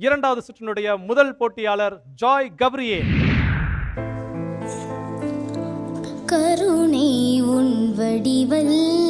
இரண்டாவது சுற்றினுடைய முதல் போட்டியாளர் ஜாய் கப்ரியே. கருணை உன் வடிவல்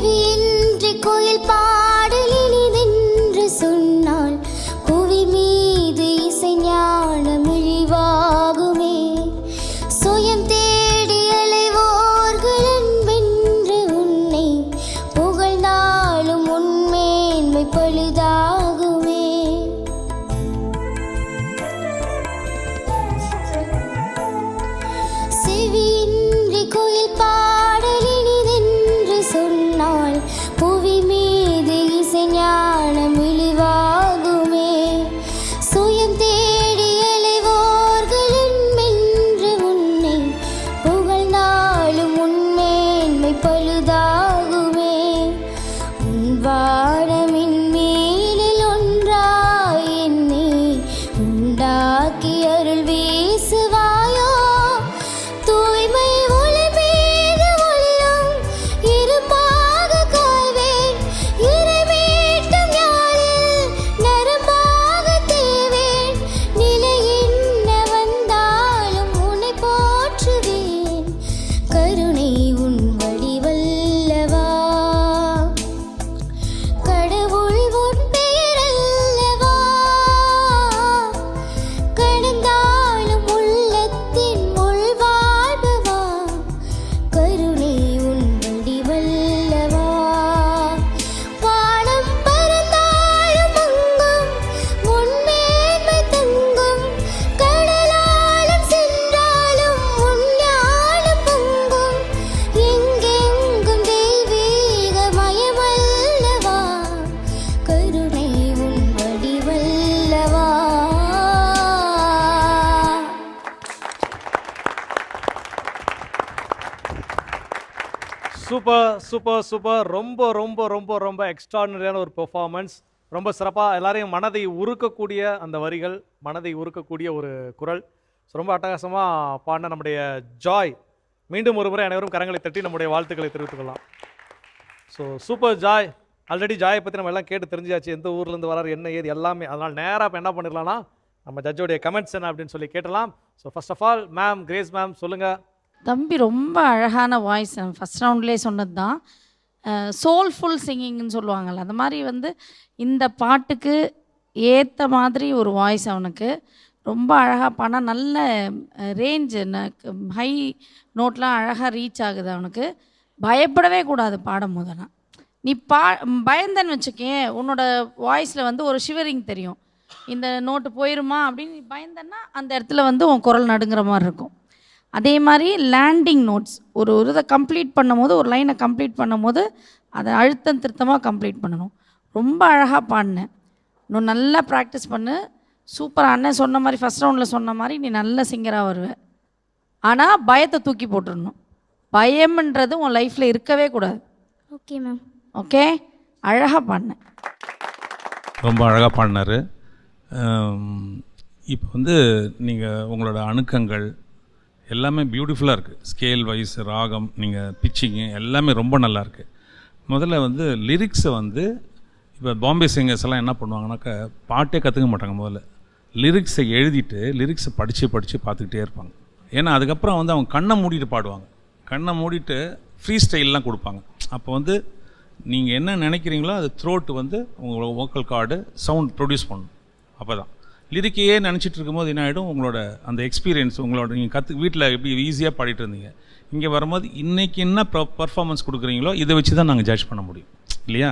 தேவி என்று கோயில் பாடல் இனிதென்று சொன்னால் புவி மீது இசை ஞானம் இழிவாகுமே. சுயம் தேடி பழுதா சூப்பர் சூப்பர் சூப்பர். ரொம்ப ரொம்ப ரொம்ப ரொம்ப எக்ஸ்ட்ராடினரியான ஒரு பெர்ஃபார்மன்ஸ் ரொம்ப சிறப்பாக எல்லாரையும் மனதை உருக்கக்கூடிய அந்த வரிகள் மனதை உருக்கக்கூடிய ஒரு குரல். ஸோ ரொம்ப அட்டகாசமாக பாடின நம்முடைய ஜாய். மீண்டும் ஒரு முறை அனைவரும் கரங்களை தட்டி நம்முடைய வாழ்த்துக்களை தெரிவித்துக் கொள்ளலாம் ஸோ சூப்பர் ஜாய். ஆல்ரெடி ஜாயை பற்றி நம்ம எல்லாம் கேட்டு தெரிஞ்சாச்சு. எந்த ஊர்லேருந்து வராரு என்ன ஏது எல்லாமே. அதனால் நேராக இப்போ என்ன பண்ணிடலாம்னா நம்ம ஜட்ஜோடைய கமெண்ட்ஸ் என்ன அப்படின்னு சொல்லி கேட்டலாம். So first of all ma'am Grace ma'am சொல்லுங்கள் தம்பி ரொம்ப அழகான வாய்ஸ் ஃபஸ்ட் ரவுண்ட்லேயே சொன்னது தான் சோல்ஃபுல் சிங்கிங்னு சொல்லுவாங்கள்ல அந்த மாதிரி வந்து இந்த பாட்டுக்கு ஏற்ற மாதிரி ஒரு வாய்ஸ் அவனுக்கு. ரொம்ப அழகாக பாடினா நல்ல ரேஞ்சு ஹை நோட்லாம் அழகாக ரீச் ஆகுது அவனுக்கு. பயப்படவே கூடாது பாடும் போதெல்லாம் நீ பா பயந்தன்னு வச்சுக்கேன் உன்னோட வாய்ஸில் வந்து ஒரு ஷிவரிங் தெரியும். இந்த நோட்டு போயிருமா அப்படின்னு நீ பயந்தன்னா அந்த இடத்துல வந்து உன் குரல் நடுங்கிற மாதிரி இருக்கும். அதே மாதிரி லேண்டிங் நோட்ஸ் ஒரு ஒரு இதை கம்ப்ளீட் பண்ணும்போது ஒரு லைனை கம்ப்ளீட் பண்ணும்போது அதை அழுத்தம் திருத்தமாக கம்ப்ளீட் பண்ணணும். ரொம்ப அழகாக பாடினேன் இன்னும் நல்லா ப்ராக்டிஸ் பண்ணு. சூப்பர் அண்ணன் சொன்ன மாதிரி ஃபஸ்ட் ரவுண்டில் சொன்ன மாதிரி நீ நல்ல சிங்கராக வருவ. ஆனால் பயத்தை தூக்கி போட்டுடணும் பயம்ன்றது உன் லைஃப்பில் இருக்கவே கூடாது. ஓகே மேம் ஓகே அழகாக பாடினேன் ரொம்ப அழகாக பாடினார். இப்போ வந்து நீங்கள் உங்களோட அணுக்கங்கள் எல்லாமே பியூட்டிஃபுல்லாக இருக்குது ஸ்கேல் வைஸ் ராகம் நீங்கள் பிச்சிங்கு எல்லாமே ரொம்ப நல்லா இருக்குது முதல்ல வந்து லிரிக்ஸை வந்து இப்போ பாம்பே சிங்கர்ஸ் எல்லாம் என்ன பண்ணுவாங்கனாக்கா பாட்டே கற்றுக்க மாட்டாங்க முதல்ல. லிரிக்ஸை எழுதிட்டு லிரிக்ஸை படித்து படித்து பார்த்துக்கிட்டே இருப்பாங்க. ஏன்னா அதுக்கப்புறம் வந்து அவங்க கண்ணை மூடிட்டு பாடுவாங்க. கண்ணை மூடிட்டு ஃப்ரீ ஸ்டைல்லாம் கொடுப்பாங்க. அப்போ வந்து நீங்கள் என்ன நினைக்கிறீங்களோ அது த்ரோட்டு வந்து உங்களோட வோக்கல் கார்டு சவுண்ட் ப்ரொடியூஸ் பண்ணும். அப்போ தான் லிரிக்கையே நினச்சிட்டு இருக்கும்போது என்ன ஆகிடும் உங்களோட அந்த எக்ஸ்பீரியன்ஸ் உங்களோட நீங்கள் கற்று வீட்டில் எப்படி ஈஸியாக பாடிட்டு இருந்தீங்க இங்கே வரும்போது இன்றைக்கி என்ன பர்ஃபார்மன்ஸ் கொடுக்குறீங்களோ இதை வச்சு தான் நாங்கள் ஜட்ஜ் பண்ண முடியும். இல்லையா?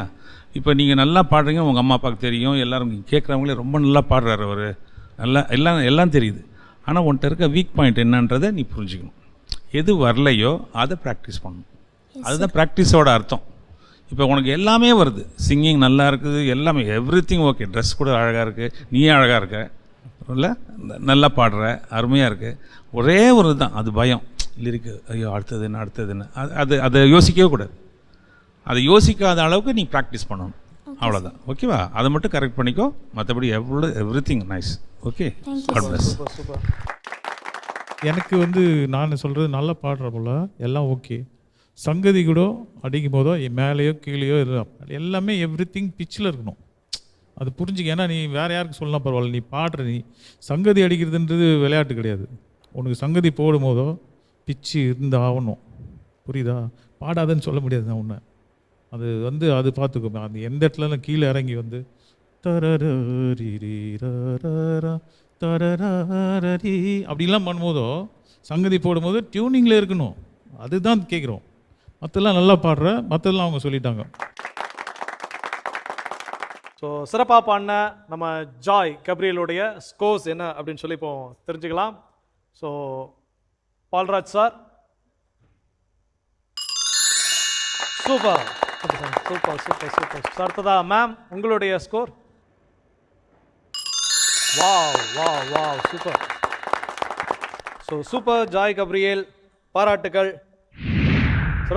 இப்போ நீங்கள் நல்லா பாடுறீங்க உங்கள் அம்மா அப்பாவுக்கு தெரியும் எல்லாரும் கேட்குறவங்களே ரொம்ப நல்லா பாடுறாரு அவர். நல்லா எல்லாம் எல்லாம் தெரியுது. ஆனால் உன்கிட்ட இருக்க வீக் பாயிண்ட் என்னன்றதை நீ புரிஞ்சுக்கணும். எது வரலையோ அதை ப்ராக்டிஸ் பண்ணணும். அதுதான் ப்ராக்டிஸோட அர்த்தம். இப்போ உனக்கு எல்லாமே வருது. சிங்கிங் நல்லா இருக்குது எல்லாமே எவ்ரி திங் ஓகே ட்ரெஸ் கூட அழகாக இருக்குது நீயே அழகாக இருக்க. இல்லை? நல்லா பாடுற அருமையாக இருக்குது ஒரே ஒரு தான் அது பயம். லிரிக்கு ஐயோ அடுத்தது என்ன அடுத்தது என்ன? அது அது அதை யோசிக்கவே கூடாது. அதை யோசிக்காத அளவுக்கு நீ ப்ராக்டிஸ் பண்ணணும். அவ்வளோதான் ஓகேவா அதை மட்டும் கரெக்ட் பண்ணிக்கோ. மற்றபடி எவ்வளோ எவ்ரி திங் நைஸ் ஓகே எனக்கு வந்து நான் சொல்கிறது நல்லா பாடுற போல எல்லாம் ஓகே சங்கதி கூட அடிக்கும் போதோ மேலேயோ கீழேயோ இருக்கலாம் எல்லாமே எவ்ரி திங் பிச்சில் இருக்கணும். அது புரிஞ்சுக்க ஏன்னா நீ வேறு யாருக்கு சொல்லலாம் பரவாயில்ல நீ பாடுற நீ சங்கதி அடிக்கிறதுன்றது விளையாட்டு கிடையாது. உனக்கு சங்கதி போடும் போதோ பிச்சு இருந்து ஆகணும். புரியுதா? பாடாதன்னு சொல்ல முடியாது நான் உன்னை. அது வந்து அது பார்த்துக்கோ அந்த எந்த இடத்துலலாம் கீழே இறங்கி வந்து தரரீரரரரா, அப்படிலாம் பண்ணும்போதோ சங்கதி போடும்போது டியூனிங்கில் இருக்கணும் அதுதான் கேட்குறோம் மற்றெல்லாம் நல்லா பாடுற மற்றெல்லாம் அவங்க சொல்லிட்டாங்க. ஸோ சிறப்பாக பாடின நம்ம ஜாய் கப்ரியலுடைய ஸ்கோர்ஸ் என்ன அப்படின்னு சொல்லி இப்போ தெரிஞ்சுக்கலாம். So Balraj sir super super super super sir அடுத்ததா மேம் உங்களுடைய ஸ்கோர் வாவ் வா வா super so super Joy Gabriel பாராட்டுகள்.